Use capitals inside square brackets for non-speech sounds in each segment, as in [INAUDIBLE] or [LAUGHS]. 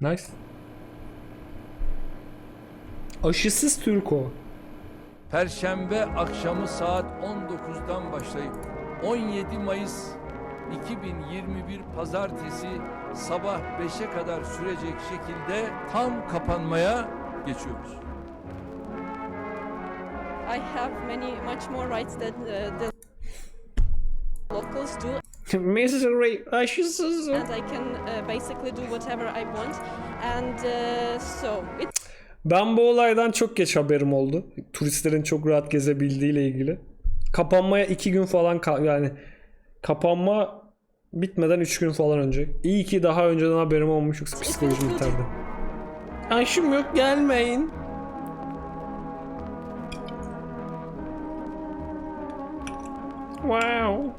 Nice. Aşısız Türko. Perşembe akşamı saat 19'dan başlayıp 17 Mayıs 2021 Pazartesi sabah 5'e kadar sürecek şekilde tam kapanmaya geçiyoruz. I have many much more rights than uh, the locals do, Misery aşısız. and I can uh, basically do whatever I want. And uh, so it's Ben bu olaydan çok geç haberim oldu. Turistlerin çok rahat gezebildiği ile ilgili. Kapanmaya iki gün falan ka- yani kapanma bitmeden 3 gün falan önce. İyi ki daha önceden haberim olmuş yoksa psikolojim biterdi. Aşım yok gelmeyin. Wow.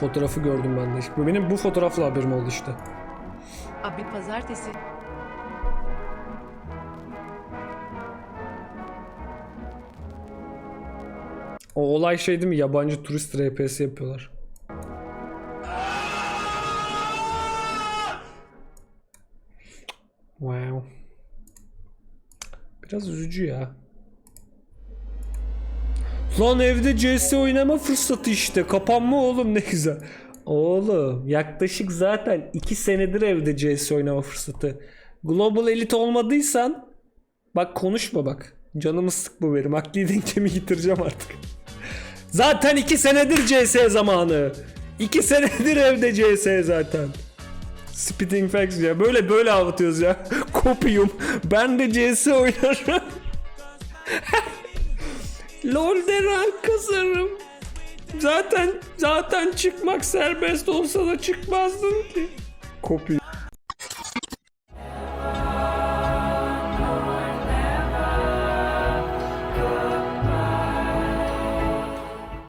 Fotoğrafı gördüm ben de. Bu Benim bu fotoğrafla haberim oldu işte. Abi pazartesi. O olay şey değil mi? Yabancı turist RPS yapıyorlar. Wow. Biraz üzücü ya. Lan evde CS oynama fırsatı işte. Kapanma oğlum ne güzel. Oğlum yaklaşık zaten 2 senedir evde CS oynama fırsatı. Global Elite olmadıysan bak konuşma bak. Canımı sıkma benim. Akli denklemi yitireceğim artık. Zaten 2 senedir CS zamanı. 2 senedir evde CS zaten. Spitting Facts ya. Böyle böyle anlatıyoruz ya. [LAUGHS] Kopyum. Ben de CS oynarım. [LAUGHS] LoL'de rank kasarım. Zaten zaten çıkmak serbest olsa da çıkmazdım ki. Kopya.